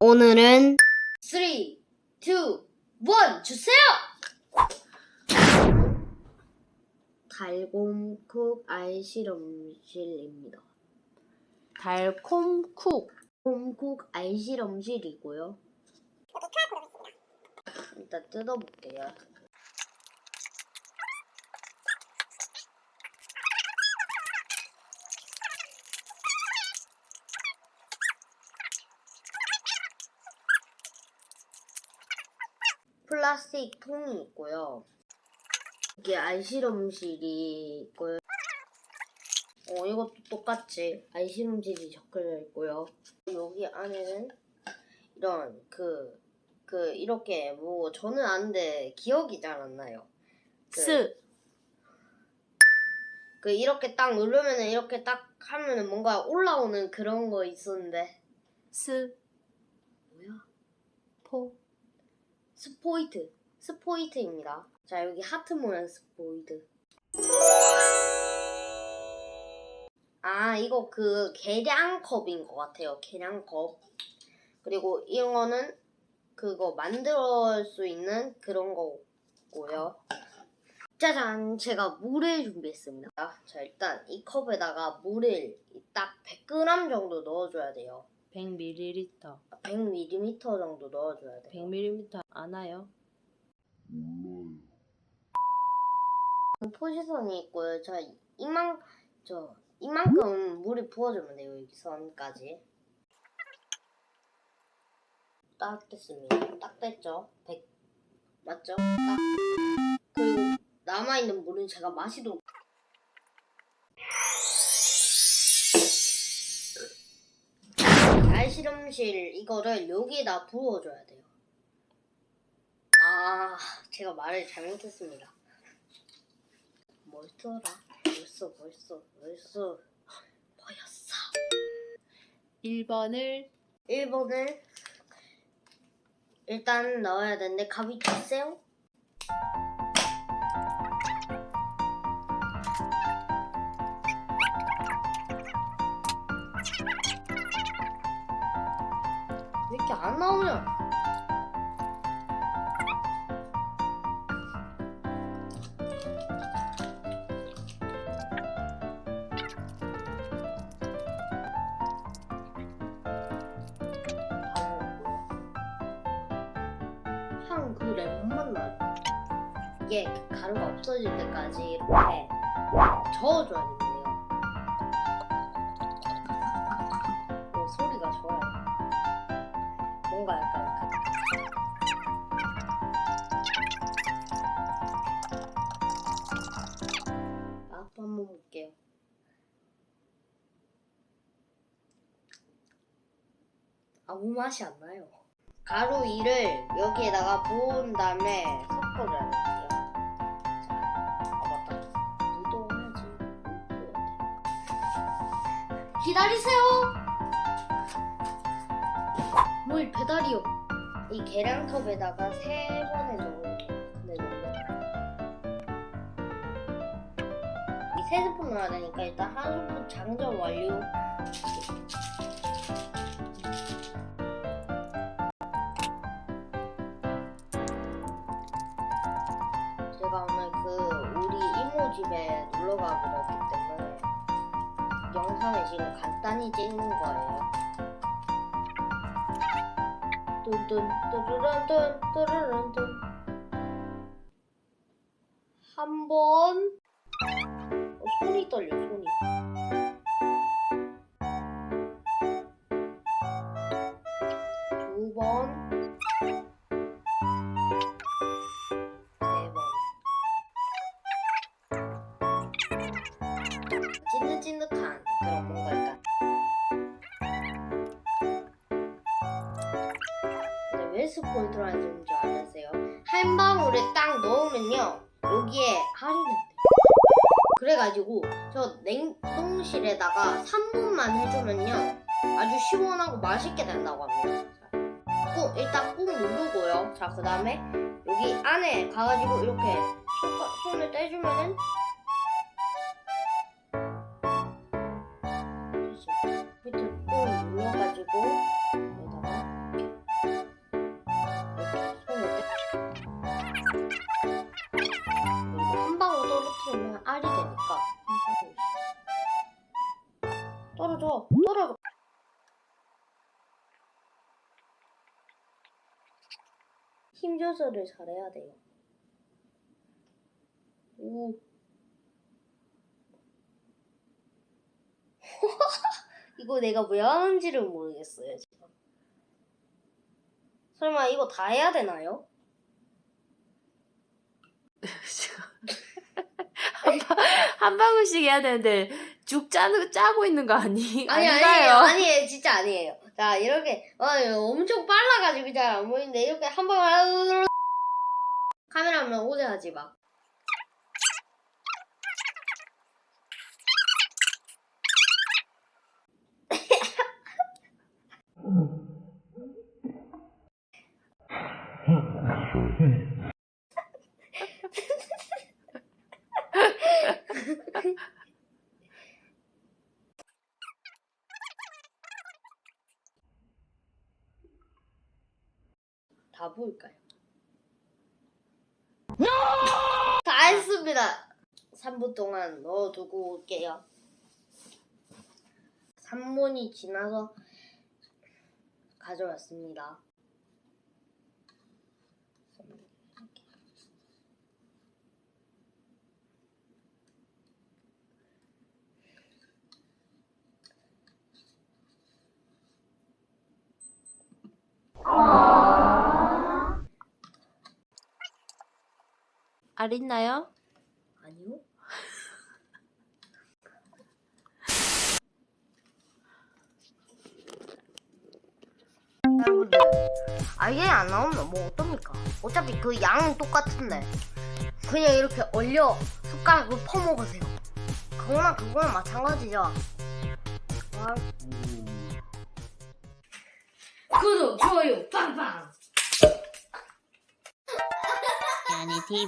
오늘은 3, 2, 1 주세요! 달곰쿡 알실험실입니다. 달콤쿡 곰쿡 알실험실이고요. 일단 뜯어볼게요. 플라스틱 통이 있고요. 이게 알실험실이 있고요. 어, 이것도 똑같이 알실험실이 적혀져 있고요. 여기 안에는 이런 그, 그, 이렇게 뭐, 저는 아는데 기억이 잘 안 나요. 그, 스 그, 이렇게 딱 누르면은 이렇게 딱 하면은 뭔가 올라오는 그런 거 있었는데. 스, 뭐야? 포, 스포이트. 스포이트입니다. 자, 여기 하트 모양 스포이트. 아, 이거 그 계량컵인 것 같아요. 계량컵. 그리고 이거는 그거 만들 수 있는 그런 거고요. 짜잔! 제가 물을 준비했습니다. 자, 일단 이 컵에다가 물을 딱 100g 정도 넣어줘야 돼요. 100ml 100ml 정도 넣어줘야 돼요. 100ml 아나요? 포지션이 있고요. 저 이만 저 이만큼 물이 부어주면 돼요. 여기 선까지. 딱 됐습니다. 딱 됐죠? 100 맞죠? 딱. 그리고 남아 있는 물은 제가 마시도 실험실 이거를 여기에다 부어줘야 돼요. 아, 제가 말을 잘못했습니다. 뭐였더라? 벌써 벌써 벌써 뭐였어? 1번을 1번을 일단 넣어야 되는데 가위 주세요. 안 나오냐? 향그 레몬만 나요. 이게 그 가루가 없어질 때까지 이렇게 저어줘야 된 뭔가 약간 볼게요. 아무 맛이 안 나요. 가루 2를 여기에다가 부은 다음에 섞어줘야 돼요. 자, 아 맞다. 묻어야지. 기다리세요. 뭘 배달이요? 이 계량컵에다가 세 번에 넣을게요. 네 정도. 이세 스푼 넣어야 되니까 일단 한 스푼 장전 완료. 제가 오늘 그 우리 이모 집에 놀러 가기로 했기 때문에 영상을 지금 간단히 찍는 거예요. 뚠뚠 뚜루룬뚠 뚜루룬뚠 한번 어, 손이 떨려 손이 두번 왜 스포이트라는 줄 아세요? 한 방울에 딱 넣으면요 여기에 할인된대요. 그래가지고 저 냉동실에다가 3분만 해주면요 아주 시원하고 맛있게 된다고 합니다. 자, 꾹 일단 꾹 누르고요. 자 그 다음에 여기 안에 가가지고 이렇게 손, 손을 떼주면은 힘 조절을 잘해야 돼요. 오. 이거 내가 왜 하는지를 모르겠어요, 지금. 설마 이거 다 해야 되나요? 한, 방, 한 방울씩 해야 되는데 죽 짜는 짜고 있는 거 아니? 아니? 아니에요 아니에요 진짜 아니에요 자 이렇게 어, 엄청 빨라가지고 잘 안 보이는데 이렇게 한 방울 카메라면 오대하지 마 다 보일까요? 다 했습니다. 3분 동안 넣어두고 올게요. 3분이 지나서 가져왔습니다 알 있나요? 아니요. 여러분들 알갱이 안 나오면 뭐 어떡합니까? 어차피 그 양은 똑같은데. 그냥 이렇게 얼려 숟가락으로 퍼먹으세요. 그거나 그거나 마찬가지죠. 아, 구독 좋아요 빵빵! TV